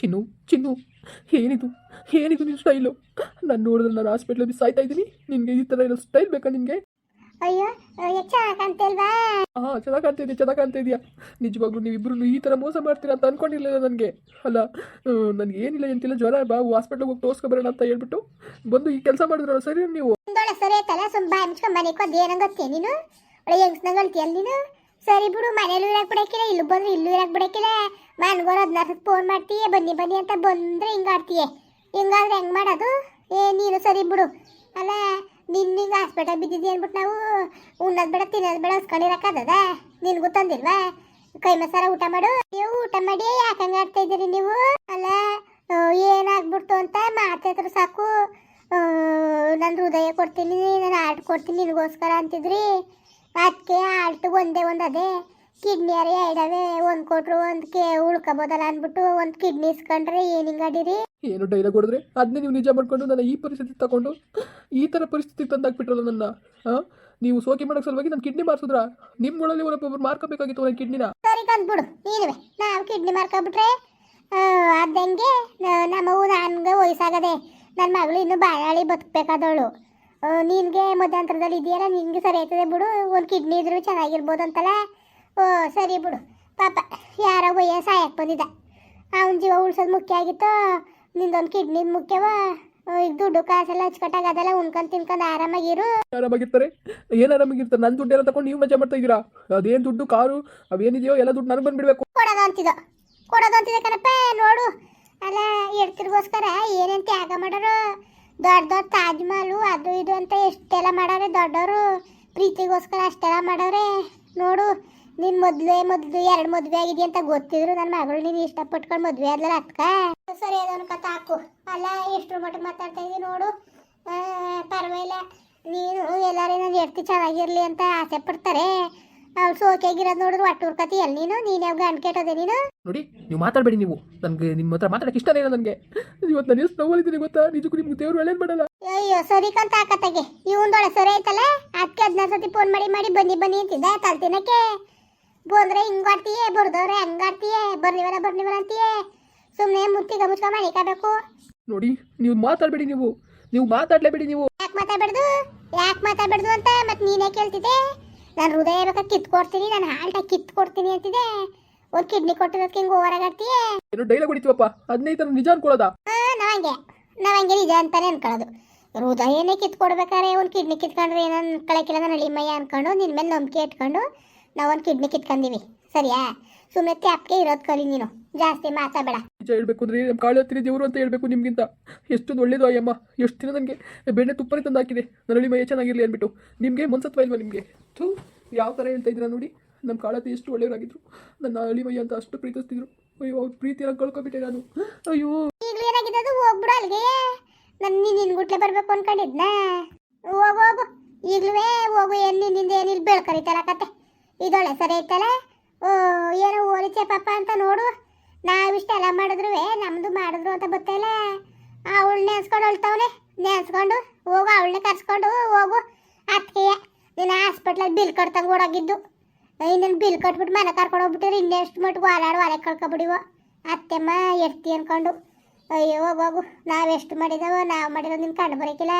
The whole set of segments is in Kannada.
ಚಿನ್ನು ಚಿನ್ನು ಏನಿದು ಏನಿದು ನಿನ್ನ ಸ್ಟೈಲು ನಾನು ನೋಡಿದ್ರೆ ನಾನು ಹಾಸ್ಪಿಟ್ಲಲ್ಲಿ ಮಿಸ್ ಸಾಯ್ತಾ ಇದ್ದೀನಿ. ನಿನಗೆ ಈ ಥರ ಇರೋ ಸ್ಟೈಲ್ ಬೇಕಾ ನಿನಗೆ? ಅಯ್ಯೋ ಕಾಣ್ತಿಲ್ವಾ ಹಾಂ ಚೆನ್ನಾಗಿ ಕಾಣ್ತಾ ಇದೆಯಾ ಚೆನ್ನಾಗಿ ಕಾಣ್ತಾ ಇದೆಯಾ. ನಿಜವಾಗ್ಲೂ ನೀವಿಬ್ಬರು ಈ ಥರ ಮೋಸ ಮಾಡ್ತೀರಾ ಅಂತ ಅನ್ಕೊಂಡಿರಲಿಲ್ಲ ನನಗೆ. ಅಲ್ಲ ನನಗೆ ಏನಿಲ್ಲ ಎಂತಿಲ್ಲ ಜ್ವರ ಬಾ ಹಾಸ್ಪಿಟ್ಲಿಗೆ ಹೋಗಿ ತೋರಿಸ್ಕೊಬರೋಣ ಅಂತ ಹೇಳ್ಬಿಟ್ಟು ಬಂದು ಈ ಕೆಲಸ ಮಾಡಿದ್ರಲ್ಲ ಸರಿ ನೀವು? ಸರಿ ತಲೆ ಸುಮ್ ಬಾಯ್ ಮುಚ್ಕೊಂಡ್ ಮನೆಗೆ ಏನಂಗತ್ತೆ ಏನಂಗ ಗೊತ್ತೇ ನೀನು? ಒಳ್ಳೆ ಹೆಂಗ್ಸ್ನಂಗ ಹೇಳ್ತೀಯ ನೀನು? ಸರಿ ಬಿಡು, ಮನೇಲಿ ಇರಕ್ ಬಿಡಕ್ಕಿಲ್ಲ, ಇಲ್ಲೂ ಬಂದ್ರೆ ಇಲ್ಲೂ ಇರಕ್ ಬಿಡಕ್ಕಿಲ್ಲ. ಮನ್ಗೋರ್ ಹದಿನಾರು ಫೋನ್ ಮಾಡ್ತೀಯ, ಬನ್ನಿ ಬನ್ನಿ ಅಂತ ಬಂದ್ರೆ ಹಿಂಗಾಡ್ತೀಯ ಹಿಂಗಾದ್ರೆ ಹೆಂಗ್ ಮಾಡೋದು? ಏ, ನೀನು ಸರಿ ಬಿಡು. ಅಲ್ಲ ನಿನ್ನ ಹಾಸ್ಪಿಟಲ್ ಬಿದ್ದಿದ್ದಿ ಅಂದ್ಬಿಟ್ಟು ನಾವು ಉಣ್ಣೋದ್ ಬೇಡ, ತಿನ್ನೋದು ಬೇಡ ಹಸ್ಕೊಂಡಿರಕ್ಕದ ನಿನ್ಗೂ ತಂದಿಲ್ವಾ? ಕೈ ಮಸಾಲ ಊಟ ಮಾಡು. ನೀವು ಊಟ ಮಾಡಿ ಯಾಕಂಗ ಆಡ್ತಾ ಇದ್ದೀರಿ ನೀವು? ಅಲ್ಲ ಏನಾಗ್ಬಿಡ್ತು ಅಂತ ಮಾತಾಡ್ರು ಸಾಕು. ನಾನು ಹೃದಯ ಕೊಡ್ತೀನಿ, ನಾನು ಆರ್ಟ್ ಕೊಡ್ತೀನಿ, ನಿನಗೋಸ್ಕರ ಅಂತಿದ್ರಿ. ಅದಕ್ಕೆ ಆಲ್ಟ್ ಒಂದೇ ಒಂದು ಅದೇ. ಕಿಡ್ನಿ ಅರೆ ಐಡವೆ ಒಂದು ಕೊಟ್ರು ಒಂದು ಕೆ ಉಳ್ಕೊಬೋದಲ್ಲ ಅಂದ್ಬಿಟ್ಟು ಒಂದು ಕಿಡ್ನಿ ಇಸ್ಕೊಂಡ್ರೆ ಏನು ಹಿಂಗಾಡಿರಿ ಏನು ಡೈಲಾಗ್ ಹೊಡೆದ್ರೆ? ಅದನ್ನೇ ನೀವು ನಿಜ ಮಾಡ್ಕೊಂಡು ನನ್ನ ಈ ಪರಿಸ್ಥಿತಿ ತಗೊಂಡು ಈ ಥರ ಪರಿಸ್ಥಿತಿ ತಂದಾಕ್ಬಿಟ್ರಲ್ಲ ನನ್ನ ಹಾಂ ನೀವು ಸೋಕೆ ಮಾಡೋಕೆ ಸಲುವಾಗಿ ನನ್ನ ಕಿಡ್ನಿ ಮಾರ್ಸಿದ್ರ? ನಿಮ್ಗಳಲ್ಲಿ ಒಬ್ಬೊಬ್ರು ಮಾರ್ಕೋಬೇಕಾಗಿತ್ತು ನನ್ನ ಕಿಡ್ನಿನ. ಸರಿ ಕಂದ್ಬಿಡು ನೀನುವೆ ನಾವು ಕಿಡ್ನಿ ಮಾರ್ಕೊಬಿಟ್ರೆ ಅದಂಗೆ ನಮ್ಮವು ನನ್ಗೆ ವಯಸ್ಸಾಗದೆ ನನ್ನ ಮಗಳು ಇನ್ನೂ ಬಾಯಾಳಿ ಬದುಕಬೇಕಾದವಳು. ನಿನಗೆ ಮಧ್ಯಂತರದಲ್ಲಿ ಇದೆಯಲ್ಲ ನಿನಗೆ ಸರಿ ಆಯ್ತದೆ ಬಿಡು ಒಂದು ಕಿಡ್ನಿ ಇದ್ರೂ ಚೆನ್ನಾಗಿರ್ಬೋದು ಅಂತಲ್ಲ? ಓ ಸರಿ ಬಿಡು. ಪಾಪ ಯಾರೋ ಒಯ್ಯ ಸಾಯಕ್ಕೆ ಬಂದಿದ್ದ. ಅವನ ಜೀವ ಉಳ್ಸೋದು ಮುಖ್ಯ ಆಗಿತ್ತು ನಿಂದೊಂದು ಕಿಡ್ನಿ ಮುಖ್ಯವ? ಈಗ ದುಡ್ಡು ಕಾಸೆಲ್ಲ ಹಚ್ಕಟ್ಟಾಗ ಅದೆಲ್ಲ ಉಣ್ಕೊಂಡು ತಿನ್ಕೊಂಡು ಆರಾಮಾಗಿರು. ಆರಾಮಾಗಿರ್ತಾರೆ? ಏನು ಆರಾಮಾಗಿರ್ತಾರೆ? ನನ್ನ ದುಡ್ಡೆಲ್ಲ ತಗೊಂಡು ನೀವು ಮಜಾ ಮಾಡ್ತಾ ಇದೀರಾ ಅದೇನು ದುಡ್ಡು ಕಾರು ಅವೇನಿದೆಯೋ ಎಲ್ಲ ದುಡ್ಡು ನನಗೆ ಬಂದ್ಬಿಡ್ಬೇಕು. ಕೊಡೋದು ಅಂತಿದ ಕೊಡೋದು ಅಂತಿದೆ ಕಣಪ್ಪ ನೋಡು. ಅಲ್ಲ ಎಡ್ತಿರ್ಗೋಸ್ಕರ ಏನೇನು ತ್ಯಾಗ ಮಾಡೋರು? ದೊಡ್ಡ ದೊಡ್ಡ ತಾಜ್ ಮಹಲು, ಅದು ಇದು ಅಂತ ಎಷ್ಟೆಲ್ಲ ಮಾಡವ್ರೆ, ದೊಡ್ಡವರು ಪ್ರೀತಿಗೋಸ್ಕರ ಅಷ್ಟೆಲ್ಲ ಮಾಡವ್ರೆ. ನೋಡು, ನಿನ್ ಮದ್ವೆ ಮದ್ವೆ, ಎರಡು ಮದ್ವೆ ಆಗಿದೆ ಅಂತ ಗೊತ್ತಿದ್ರು ನನ್ನ ಮಗಳು ನೀನು ಇಷ್ಟಪಟ್ಕೊಂಡು ಮದ್ವೆ ಆದ್ಲಲ್ಲ ಅಕ್ಕ? ಸರಿ ಅದನ್ನ ಕಥ ಹಾಕು. ಅಲ್ಲ ಎಷ್ಟು ಮಟ್ಟ ಮಾತಾಡ್ತಾ ಇದ್ದೀನಿ ನೋಡು. ಪರವಾಗಿಲ್ಲ, ನೀನು ಎಲ್ಲರೂ ನನ್ನ ಎಷ್ಟು ಚೆನ್ನಾಗಿರ್ಲಿ ಅಂತ ಆಸೆ ಪಡ್ತಾರೆ. ಅವ್ಳು ಸೋಕೆಗಿರೋದು ನೋಡಿದ್ರು ಒಟ್ಟು ಕತಿ ಎಲ್ಲಿ ನೀನು? ನೀನು ಯಾವ ಗಂಡು ಕೆಟ್ಟದೆ ನೀನು? ನೋಡಿ ನೀವು ಮಾತಾಡಬೇಡಿ ನೀವು. ನನಗೆ ನಿಮ್ಮ ಹತ್ರ ಮಾತಾಡಕ್ಕೆ ಇಷ್ಟನೇ ಇಲ್ಲ ನನಗೆ. ಇವತ್ತು ನಾನು ಎಷ್ಟು ನೋವಲ್ಲಿದ್ದೀನಿ ಗೊತ್ತಾ? ನಿಜಕ್ಕೂ ನಿಮ್ಗೆ ದೇವ್ರು ಒಳ್ಳೇದು ಮಾಡಲ್ಲ. ಅಯ್ಯೋ ಸರಿ ಕಂತ ಆಕತ್ತಾಗೆ ಇವಂದೊಳೆ ಸರಿ ಐತಲ್ಲ? ಅದಕ್ಕೆ ಹದಿನಾರು ಸತಿ ಫೋನ್ ಮಾಡಿ ಮಾಡಿ ಬನ್ನಿ ಬನ್ನಿ ಅಂತಿದ್ದೆ ತಲ್ತಿನಕ್ಕೆ ಬಂದ್ರೆ ಹಿಂಗಾಡ್ತೀಯೇ ಬರ್ದವ್ರೆ ಹಂಗಾಡ್ತೀಯೇ ಬರ್ನಿವರ ಬರ್ನಿವರ ಅಂತೀಯೇ? ಸುಮ್ಮನೆ ಮುತ್ತಿಗೆ ಮುಚ್ಕ ಮಾಡಿಕಬೇಕು ನೋಡಿ ನೀವು ಮಾತಾಡಬೇಡಿ ನೀವು. ನೀವು ಮಾತಾಡಲೇಬೇಡಿ ನೀವು. ಯಾಕೆ ಮಾತಾಡ್ಬಾರ್ದು? ಯಾಕೆ ಮಾತಾಡ್ಬಾರ್ದು ಅಂತ ಮತ್ತೆ ನೀನೇ ಕೇಳ್ತಿದ್ದೆ. ನಾನು ಹೃದಯ ಬೇಕಾ ಕಿತ್ಕೊಡ್ತೀನಿ ನಾನು ಹಾಲ್ಟ ಕಿತ್ಕೊಡ್ತೀನಿ ಅಂತಿದೆ. ಒಂದು ಕಿಡ್ನಿ ಕೊಟ್ಟಿರೋದಕ್ಕೆ ಹಿಂಗೆ ಓವರಾಗಾಡ್ತೀಯೇ ಏನು ಡೈಲಾಗ್ ಹೊಡಿತೀವಪ್ಪ? ಅದನ್ನೇ ತರ ಥರ ನಿಜ ಅನ್ಕೊಳ್ಳೋದಾ? ಆ, ನಾವಂಗೆ. ನಾವಂಗೆ ನಿಜ ಅಂತಾನೆ ಅನ್ಕೊಳ್ಳೋದು. ಹೃದಯನೇ ಕಿತ್ಕೊಡ್ಬೇಕಾದ್ರೆ ಒಂದು ಕಿಡ್ನಿ ಕಿತ್ಕೊಂಡ್ರೆ ಏನೋ ಕಳೆಕಿಲ್ಲ ನಾನು ಅಳಿಮಯ್ಯ ಅನ್ಕೊಂಡು ನಿನ್ನ ಮೇಲೆ ನಂಬಿಕೆ ಇಟ್ಕೊಂಡು ನಾವು ಒಂದು ಕಿಡ್ನಿ ಕಿತ್ಕೊಂಡಿವಿ. ಸರಿಯಾ? ಸುಮ್ಮನೆ ತ್ಯಾಪ್ಗೆ ಇರೋದು ಕಲಿ ನೀನು. ಜಾಸ್ತಿ ಮಾತಾಡಬೇಡ. ನಿಜ ಹೇಳ್ಬೇಕು ಅಂದ್ರೆ ನಮ್ಮ ಕಾಳು ಹತ್ತಿರ ದೇವರು ಅಂತ ಹೇಳ್ಬೇಕು ನಿಮ್ಗಿಂತ. ಎಷ್ಟೊಂದು ಒಳ್ಳೇದು ಅಯ್ಯಮ್ಮ. ಎಷ್ಟು ದಿನ ನನಗೆ ಬೆಣ್ಣೆ ತುಪ್ಪನೇ ತಂದು ಹಾಕಿದೆ ನರಳಿ ಮೈ ಚೆನ್ನಾಗಿರ್ಲಿ ಅಂದ್ಬಿಟ್ಟು. ನಿಮಗೆ ಮನ್ಸತ್ವ ಇಲ್ವಾ ನಿಮಗೆ? ಥೂ ಯಾವ ಥರ ಹೇಳ್ತಾ ಇದ್ದೀರಾ ನೋಡಿ. ನಮ್ಮ ಕಾಳತಿ ಎಷ್ಟು ಒಳ್ಳೆಯವರಾಗಿದ್ರು. ನನ್ನ ಅಳಿ ಮೈ ಅಂತ ಅಷ್ಟು ಪ್ರೀತಿಸ್ತಿದ್ರು. ಅಯ್ಯೋ ಅವ್ರ ಪ್ರೀತಿಯಾಗಿ ಕಳ್ಕೊಬಿಟ್ಟೆ ನಾನು. ಅಯ್ಯೋ. ಈಗಲೂ ಏನಾಗಿದೆ ಅದು ಹೋಗ್ಬಿಡು ಅಲ್ಲಿಗೆ ನಾನು ನಿನ್ನ ಗುಟ್ಲೆ ಬರಬೇಕು ಅನ್ಕೊಂಡಿದ್ನ? ಹೋಗು ಹೋಗು. ಈಗಲೂ ಹೋಗು. ಏನು ನಿನ್ನಿಂದ ಏನಿಲ್ಲ ಬೆಳ್ಕರಿತಲ್ಲ ಕತೆ. ಇದೊಳ್ಳೆ ಸರಿ ಐತಲ್ಲ? ಓ ಏನೋ ಓರಿಚೆ ಪಾಪ ಅಂತ ನೋಡು. ನಾವಿಷ್ಟೆಲ್ಲ ಮಾಡಿದ್ರು ನಮ್ದು ಮಾಡಿದ್ರು ಅಂತ ಗೊತ್ತಿಲ್ಲ ಅವಳು ನೆನ್ಸ್ಕೊಂಡು ಹೊಳ್ತಾವನೆ ನೆನ್ಸ್ಕೊಂಡು ಹೋಗು ಅವಳನ್ನೇ ಕರ್ಸ್ಕೊಂಡು ಹೋಗು. ಅದಕ್ಕೆ ನೀನು ಹಾಸ್ಪಿಟ್ಲಲ್ಲಿ ಬಿಲ್ ಕಟ್ತಂಗೆ ಓಡಾಗಿದ್ದು. ಇನ್ನೇನು ಬಿಲ್ ಕಟ್ಬಿಟ್ಟು ಮನೆ ಕರ್ಕೊಂಡು ಹೋಗ್ಬಿಟ್ಟಿರಿ, ಇನ್ನೆಷ್ಟು ಮಟ್ಟಿಗೆ ಓಲಾಡು ಒಲೆ ಕಳ್ಕೊಬಿಡಿವ. ಅತ್ತೆಮ್ಮ ಎಡ್ತಿ ಅನ್ಕೊಂಡು, ಅಯ್ಯೋ, ಹೋಗು ನಾವೆಷ್ಟು ಮಾಡಿದವ, ನಾವು ಮಾಡಿರೋದು ನಿನ್ನ ಕಂಡು ಬರೋಕಿಲ್ಲ.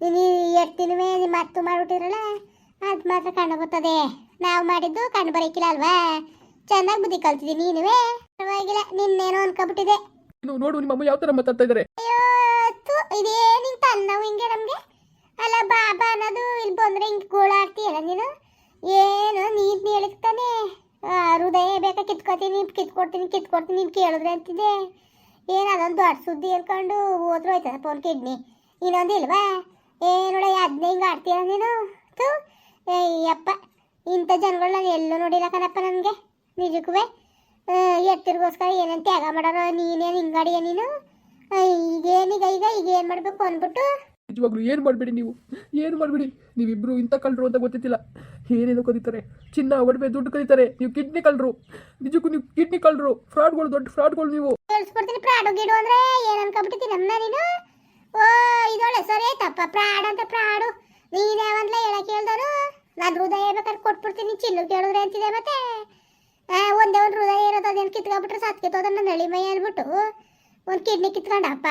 ನೀನು ಎಡ್ತಿನವೇ ನಿಮ್ಮ ಮತ್ತು ಮಾಡಿಬಿಟ್ಟಿರಲ್ಲ ಅದು ಮಾತ್ರ ಕಂಡು ಬರ್ತದೆ. ನಾವು ಮಾಡಿದ್ದು ಕಂಡು ಬರೋಕಿಲ್ಲ ಅಲ್ವಾ? ಚೆನ್ನಾಗಿ ಬುದ್ಧಿ ಕಲ್ತಿದ್ದೀನಿ ನೀನುವೇ? ಪರವಾಗಿಲ್ಲ ನಿನ್ನೇನೋ ಅನ್ಕೊಬಿಟ್ಟಿದೆ ನೀವು ನೋಡು ನಿಮ್ಮ ಅಮ್ಮ ಯಾವ ತರ ಮಾತಾಡ್ತಾ ಇದ್ದಾರೆ. ಅಯ್ಯೋ ತು, ಇದೇನ್ ಹಿಂಗ್ ತನ್ನವು ಹಿಂಗೆ ನಮ್ಗೆ? ಅಲ್ಲ ಬಾಬಾ ಅನ್ನೋದು ಇಲ್ಲಿ ಬಂದ್ರೆ ಹಿಂಗೆ ಗೋಳಾಡ್ತೀಯಲ್ಲ ನೀನು? ಏನು ನೀನ್ ಹೇಳಿರ್ತಾನೆ ಹೃದಯ ಬೇಕಾ ಕಿತ್ಕೊತೀನಿ ಕಿತ್ಕೊಡ್ತೀನಿ ಕಿತ್ಕೊಡ್ತೀನಿ ನೀನು ಕೇಳಿದ್ರೆ ಅಂತಿದೆ ಏನು ಅದೊಂದು ದೊಡ್ಡ ಸುದ್ದಿ ಹೇಳ್ಕೊಂಡು ಹೋದ್ರು ಹೋಯ್ತದ ಫೋನ್ ಕಿಡ್ನಿ. ಇನ್ನೊಂದು ಇಲ್ವಾ? ಏನೋಡ ಅದನ್ನೇ ಹಿಂಗೆ ಆಡ್ತೀಯ ನೀನು? ತು ಅಯ್ಯಪ್ಪ ಇಂಥ ಜನಗಳು ನಾನು ಎಲ್ಲೂ ನೋಡಿಲ್ಲ ಕಣಪ್ಪ ನನಗೆ. ನಿಜಕ್ಕೂ ಎತ್ತಿರ್ಗೋಸ್ಕರ ಏನೇನು ತ್ಯಾಗ ಮಾಡೋರು ನೀನೇನು ಹಿಂಗಾಡಿಯ ನೀನು? ಈಗೇನೀಗ ಈಗ ಈಗ ಏನು ಮಾಡಬೇಕು ಅಂದ್ಬಿಟ್ಟು? ನಿಜವಾಗ್ಲೂ ಏನು ಮಾಡಬೇಡಿ ನೀವು? ಏನು ಮಾಡಬೇಡಿ? ನೀವಿಬ್ಬರು ಇಂಥ ಕಳ್ಳರು ಅಂತ ಗೊತ್ತಿತ್ತಿಲ್ಲ. ಏನೇನು ಕದೀತಾರೆ. ಚಿನ್ನ ಒಡವೆ ದುಡ್ಡು ಕದೀತಾರೆ. ನೀವು ಕಿಡ್ನಿ ಕಳ್ಳರು. ನಿಜಕ್ಕೂ ನೀವು ಕಿಡ್ನಿ ಕಳ್ಳರು. ಫ್ರಾಡ್ಗಳು ದೊಡ್ಡ ಫ್ರಾಡ್ಗಳು ನೀವು. ಕೇಳಿಸ್ಕೊಡ್ತೀನಿ ಪ್ರಾಡು ಗಿಡು ಅಂದ್ರೆ ಏನು ಅನ್ಕೊಂಬಿಟ್ಟಿದ್ದೀನಿ ಅಮ್ಮ ನೀನು? ಓ ಇದೊಳ್ಳೆ ಸರಿ ತಪ್ಪ ಪ್ರಾಡ್ ಅಂತ ಪ್ರಾಡು ನೀನೇ ಒಂದ್ಲೇ ಹೇಳಕ್ಕೆ ಹೇಳ್ದನು? ನಾನು ಹೃದಯ ಬೇಕಾದ್ರೆ ಕೊಟ್ಬಿಡ್ತೀನಿ. ಚಿಲ್ಲು ಕೇಳಿದ್ರೆ ಅಂತಿದೆ ಮತ್ತೆ. ಒಂದೇ ಒಂದು ಹೃದಯ ಇರೋದು ಅದೇನು ಕಿತ್ಕೊಂಡ್ಬಿಟ್ರೆ ಸತ್ಕಿತ್ತೋದ ನನ್ನ ನಳಿ ಮೈ ಅಂದ್ಬಿಟ್ಟು ಒಂದು ಕಿಡ್ನಿ ಕಿತ್ಕೊಂಡಪ್ಪ.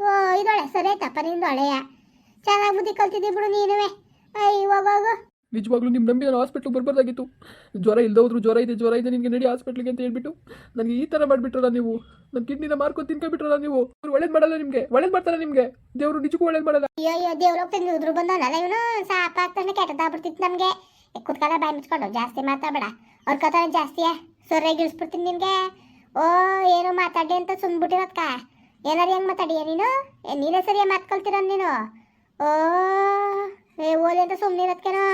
ಓ ಇದೊಳೆ ಸರಿ ಆಯ್ತಪ್ಪ ನಿಂದು ಒಳೆಯ ಚೆನ್ನಾಗಿ ಬುದ್ಧಿ ಕಲ್ತಿದ್ದಿ ಬಿಡು ನೀನುವೆ. ಹೋಗೋಗು ನಿಜವಾಗ್ಲೂ ನಿಮ್ಮ ನಂಬಿ ನಾನು ಹಾಸ್ಪಿಟ್ಲಿಗೆ ಬರಬಾರ್ದಾಗಿತ್ತು. ಜ್ವರ ಇಲ್ದೋದ್ರು ಜ್ವರ ಇದೆ ಜ್ವರ ಇದೆ ನಿನಗೆ ನಡಿ ಹಾಸ್ಪಿಟ್ಲಿಗೆ ಅಂತ ಹೇಳ್ಬಿಟ್ಟು ನನಗೆ ಈ ಥರ ಮಾಡಿಬಿಟ್ರಲ್ಲ ನೀವು. ನನ್ನ ಕಿಡ್ನಿನ ಮಾರ್ಕೊಂಡು ತಿನ್ಕೊಂಡ್ಬಿಟ್ರಲ್ಲ ನೀವು. ಅವ್ರು ಒಳ್ಳೇದು ಮಾಡಲ್ಲ ನಿಮಗೆ ಒಳ್ಳೇದು ಮಾಡ್ತಾರೆ ನಿಮಗೆ. ದೇವರು ನಿಜಕ್ಕೂ ಒಳ್ಳೇದು ಮಾಡಲ್ಲ. ಅಯ್ಯೋ ದೇವ್ರು ಹೋಗ್ತಾನೆ ಉದ್ರು ಬಂದವನಲ್ಲ ಇವನು ಸಾಪ ಆಗ್ತಾನೆ ಕೆಟ್ಟದಾಗ್ಬಿಡ್ತಿತ್ತು ನಮಗೆ. ಕುತ್ಕಾಲ ಬಾಯಿ ಮುಚ್ಕೊಂಡು ಜಾಸ್ತಿ ಮಾತಾಡಬೇಡ. ಅವ್ರ ಕಥೆ ಜಾಸ್ತಿಯಾ ಸೊರ್ರೆ ಗಿಳಿಸ್ಬಿಡ್ತೀನಿ ನಿನಗೆ. ಓ, ಏನು ಮಾತಾಡಿ ಅಂತ ಸುಮ್ಬಿಟ್ಟಿರೋದ್ಕ ಏನಾರು ಹೆಂಗೆ ಮಾತಾಡಿಯ ನೀನು? ನೀನೇ ಸರಿಯಾಗಿ ಮಾತ್ಕೊಳ್ತೀರ ನೀನು? ಓ, ಏ, ಓಲಿ ಅಂತ ಸುಮ್ಮನಿರೋದ್ಕೇನೋ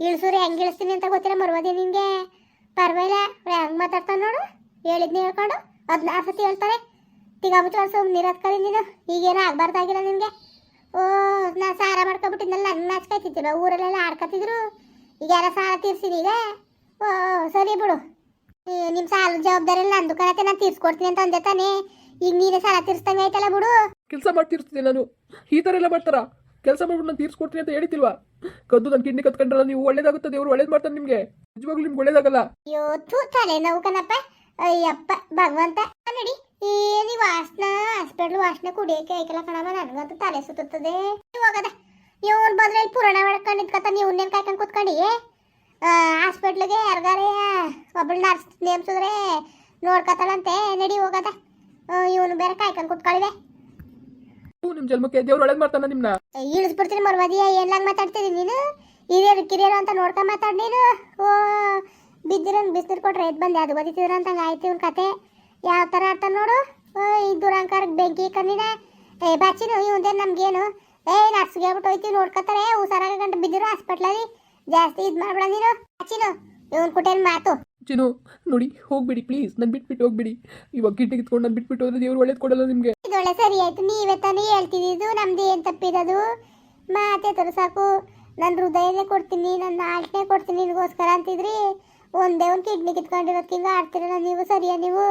ಇಳಿಸೋರು, ಹೆಂಗೆ ಇಳಿಸ್ತೀನಿ ಅಂತ ಗೊತ್ತಿಲ್ಲ ಮರ್ವದಿ ನಿನಗೆ. ಪರವಾಗಿಲ್ಲ ಹೆಂಗೆ ಮಾತಾಡ್ತಾನೆ ನೋಡು. ಹೇಳಿದ್ನಿ ಹೇಳ್ಕೊಂಡು. ಹದಿನಾರು ಸತಿ ಹೇಳ್ತಾರೆ. ತಿಗಾಬಿಟ್ಟು ಸುಮ್ಮನಿರೋದ್ ಕಲಿ ನೀನು. ಈಗೇನು ಆಗ್ಬಾರ್ದಾಗಿಲ್ಲ ನಿನಗೆ. ಓ, ನಾ ಸಾರ ಮಾಡ್ಕೊಬಿಟ್ಟಿದ್ನಲ್ಲ ನನ್ನ ಊರಲ್ಲೆಲ್ಲ ಆಡ್ಕೊತಿದ್ರು ಈಗ ಯಾರ ಸಾಲ ತೀರ್ಸಿದೆ ಈಗ? ಓ ಸರಿ ಬಿಡು. ನಿಮ್ಮ ಸಾಲ ಜವಾಬ್ದಾರಿ ಇಲ್ಲ ನಂದು ಕಣತೆ ನಾನು ತೀರ್ಸ್ಕೊಡ್ತೀನಿ ಅಂತ ಅಂದೆ ತಾನೇ. ಈಗ ನೀನೇ ಸಾಲ ತೀರ್ಸ್ದಂಗೆ ಆಯ್ತಲ್ಲ ಬಿಡು. ಕೆಲಸ ಮಾಡ್ತಿರ್ತೀನಿ ನಾನು. ಈ ಥರ ಎಲ್ಲ ಮಾಡ್ತಾರ? ಕೆಲಸ ಮಾಡ್ಬಿಟ್ಟು ನಾನು ತೀರ್ಸ್ಕೊಡ್ತೀನಿ ಅಂತ ಹೇಳ್ತಿಲ್ವಾ ಕದ್ದು ನನ್ನ ಕಿಡ್ನಿ ಕತ್ಕೊಂಡ್ರಲ್ಲ ನೀವು ಒಳ್ಳೇದಾಗುತ್ತೆ ದೇವ್ರು ಒಳ್ಳೇದು ಮಾಡ್ತಾನೆ ನಿಮಗೆ. ನಿಜವಾಗ್ಲೂ ನಿಮ್ಗೆ ಒಳ್ಳೇದಾಗಲ್ಲ? ಅಯ್ಯೋ ಥೂ ತಲೆ ನೋವು ಕಣಪ್ಪ. ಅಯ್ಯಪ್ಪ ಭಗವಂತ. ನಡಿ. ಏನಿ ವಾಸನ ಹಾಸ್ಪಿಟ್ಲ್ ವಾಸನೆ ಕುಡಿಯಕ್ಕೆ ಐಕಲ್ಲ ಕಣಮ್ಮ ನನಗಂತೂ ತಲೆ ಸುತ್ತುತ್ತದೆ. ಹೋಗದ ಇವ್ನು ಬಂದ್ರೆ ಇಲ್ಲಿ ಪುರಾಣ ಮಾಡ್ಕೊಂಡು ನಿಂತ್ಕೊತ ನೀವು ಇನ್ನೇನು ಕಾಯ್ಕೊಂಡು ಕೂತ್ಕೊಂಡು. ಹಾಸ್ಪಿಟ್ಲಿಗೆ ಯಾರಿಗಾರೆ ಒಬ್ಬಳು ನರ್ಸ್ ನೇಮ್ಸಿದ್ರೆ ನೋಡ್ಕೊತಾಳಂತೆ ನಡಿ ಹೋಗದ. ಇವನು ಬೇರೆ ಕಾಯ್ಕೊಂಡು ಕೂತ್ಕೊಳ್ಳಿದೆ ನಿಮ್ಮ ಜನ್ಮಕ್ಕೆ ದೇವ್ರ ಒಳಗೆ ಮಾಡ್ತಾನ ನಿಮ್ನ? ಇಳಿಸ್ಬಿಡ್ತೀನಿ ಮರ್ವಾದಿಯ ಎಲ್ಲಂಗ್ ಮಾತಾಡ್ತೀನಿ ನೀನು? ಹಿರಿಯರು ಕಿರಿಯರು ಅಂತ ನೋಡ್ಕೊಂಡ್ ಮಾತಾಡ್ ನೀನು? ಓ ಬಿದ್ದಿರೋನ್ ಬಿಸಿನೀರು ಕೊಟ್ರೆ ಎದ್ ಬಂದೆ ಅದು ಬದಿತಿದ್ರ ಅಂತ ಆಯ್ತು ಇವ್ನ ಕತೆ. ಯಾವ ಥರ ಆಡ್ತಾನೆ ನೋಡು? ಓ ಈ ದುರಂಕಾರಕ್ಕೆ ಬೆಂಕಿ ಕಣ್ಣಿನ. ಏ ಬಾಚಿನು ಇವಂದೇನು ನಮ್ಗೇನು? ಏ ನರ್ಸ್ಗೆ ಹೇಳ್ಬಿಟ್ಟು ಹೋಯ್ತೀವಿ ನೋಡ್ಕೊತಾರೆ ಹುಷಾರಾಗ ಗಂಟು ಬಿದ್ದಿರೋ ಹಾಸ್ಪಿಟ್ಲಲ್ಲಿ ಜಾಸ್ತಿ ಇದು ಮಾಡ್ಬೇಡ ನೀನು. ಬಾಚಿನು ಇವನ್ ಕುಟೇನ್ ಮಾತು? ಚಿನ್ನು ನೋಡಿ ಹೋಗ್ಬಿಡಿ ಪ್ಲೀಸ್ ನಾನು ಬಿಟ್ಬಿಟ್ಟು ಹೋಗ್ಬಿಡಿ. ಇವಾಗ ಕಿಡ್ನಿ ಕಿತ್ಕೊಂಡು ನಾನು ಬಿಟ್ಬಿಟ್ಟು ಹೋದ್ರೆ ದೇವ್ರು ಒಳ್ಳೇದು ಕೊಡಲ್ಲ ನಿಮಗೆ. ಇದೊಳ್ಳೆ ಸರಿ ಆಯ್ತು ನೀವೇ ತಾನೇ ಹೇಳ್ತಿದ್ದು ನಮ್ದು ಏನು ತಪ್ಪಿರೋದು ಮಾತೆ ತರ ಸಾಕು. ನನ್ನ ಹೃದಯನೇ ಕೊಡ್ತೀನಿ ನನ್ನ ಆಲ್ಟ್ನೇ ಕೊಡ್ತೀನಿ ನಿನಗೋಸ್ಕರ ಅಂತಿದ್ರಿ. ಒಂದೇ ಒಂದು ಕಿಡ್ನಿ ಕಿತ್ಕೊಂಡಿರೋದು ಹಿಂಗೆ ಆಡ್ತಿರಲ್ಲ ನೀವು ಸರಿಯಾ ನೀವು?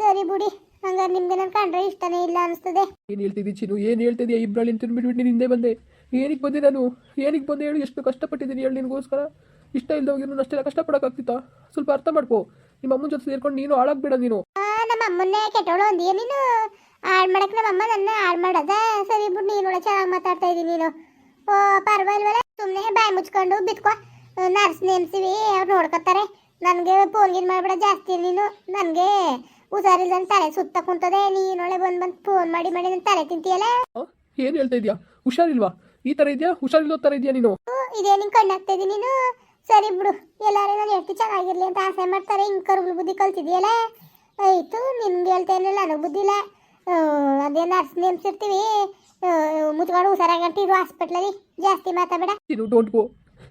ಸರಿ ಬಿಡಿ. ಹಂಗಾರೆ ನಿಮ್ಗೆ ನನ್ನ ಕಂಡ್ರೆ ಇಷ್ಟನೇ ಇಲ್ಲ ಅನಿಸ್ತದೆ. ಏನು ಹೇಳ್ತಿದ್ದಿ ಚಿನ್ನು? ಏನು ಹೇಳ್ತಿದ್ಯಾ ಇಬ್ಬರಲ್ಲಿ ತಿನ್ಬಿಟ್ಬಿಟ್ಟು ನೀನು ಹಿಂದೆ ಬಂದೆ. ಏನಕ್ಕೆ ಬಂದೆ ನಾನು? ಏನಕ್ಕೆ ಬಂದೆ ಹೇಳು? ಎಷ್ಟು ಕಷ್ಟಪಟ್ಟಿದ್ದೀನಿ ಹೇಳಿ ನಿನಗೋಸ್ಕರ. ಇಷ್ಟ ಇಲ್ದೋಗಿ ನಾನು ಅಷ್ಟೆಲ್ಲ ಕಷ್ಟಪಡೋಕ್ಕಾಗ್ತಿತ್ತಾ? ಸ್ವಲ್ಪ ಅರ್ಥ ಮಾಡ್ಕೋ. ನಿಮ್ಮ ಅಮ್ಮನ ಜೊತೆ ಸೇರ್ಕೊಂಡು ನೀನು ಹಾಳಾಗ್ಬೇಡ ನೀನು. ನಮ್ಮ ಅಮ್ಮನ್ನೇ ಕೆಟ್ಟವಳು ಅಂದಿಯ ನೀನು? ಹಾಳು ಮಾಡಕ್ಕೆ ನಮ್ಮ ಅಮ್ಮ ನನ್ನ ಹಾಳು ಮಾಡದ? ಸರಿ ಬಿಡು ನೀನು ಒಳ್ಳೆ ಚೆನ್ನಾಗಿ ಮಾತಾಡ್ತಾ ಇದ್ದೀನಿ ನೀನು. ಓ ಪರವಾಗಿಲ್ವಲ್ಲ ಸುಮ್ಮನೆ ಬಾಯಿ ಮುಚ್ಕೊಂಡು ಬಿತ್ಕೋ. ನರ್ಸ್ ನೇಮ್ಸಿವಿ ಅವ್ರು ನೋಡ್ಕೊತಾರೆ ನನಗೆ ಫೋನ್ಗಿನ್ ಮಾಡಬೇಡ ಜಾಸ್ತಿ ನೀನು. ನನಗೆ ಹುಷಾರಿಲ್ದಂಗೆ ತಲೆ ಸುತ್ತ ಕುಂತದೆ ನೀನೊಳೆ ಬಂದು ಬಂದು ಫೋನ್ ಮಾಡಿ ಮಾಡಿ ನನ್ನ ತಲೆ ತಿಂತೀಯಲ್ಲ ಏನು ಹೇಳ್ತಾ ಇದೀಯಾ? ಹುಷಾರಿಲ್ವಾ? ಈ ತರ ಇದೆಯಾ? ಹುಷಾರಿಲ್ಲೋ ತರ ಇದೆಯಾ ನೀನು? ಹ್ಞೂ, ಇದೇ ನಿನ್ ಕಣ್ಣಾಗ್ತಾ ಇದೀನಿ ನೀನು? ಸರಿ ಬಿಡು ಎಲ್ಲಾರು ನಾನು ಎಷ್ಟು ಚೆನ್ನಾಗಿರ್ಲಿ ಅಂತ ಆಸೆ ಮಾಡ್ತಾರೆ ಹಿಂಗೆ ಕರುಗಳು ಬುದ್ಧಿ ಕಲ್ತಿದ್ಯಲ್ಲ? ಆಯ್ತು ನಿನ್ಗೆ ಹೇಳ್ತೇನಿಲ್ಲ ನನಗೆ ಬುದ್ಧಿ ಇಲ್ಲ. ಆ, ಅದೇ ನರ್ಸ್ ನೇಮ್ಸಿರ್ತೀವಿ ಮುಚ್ಕೊಂಡು ಹುಷಾರಾಗಂಟಿ ಇರು ಹಾಸ್ಪಿಟ್ಲಲ್ಲಿ ಜಾಸ್ತಿ ಮಾತಾಡ ಚಿನ್ನು don't go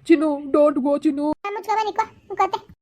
Chinnu don't go ಚಿನ್ನು. ಮುಚ್ಕೊ ಬನ್ನಿಕೋ ಮುಖತೆ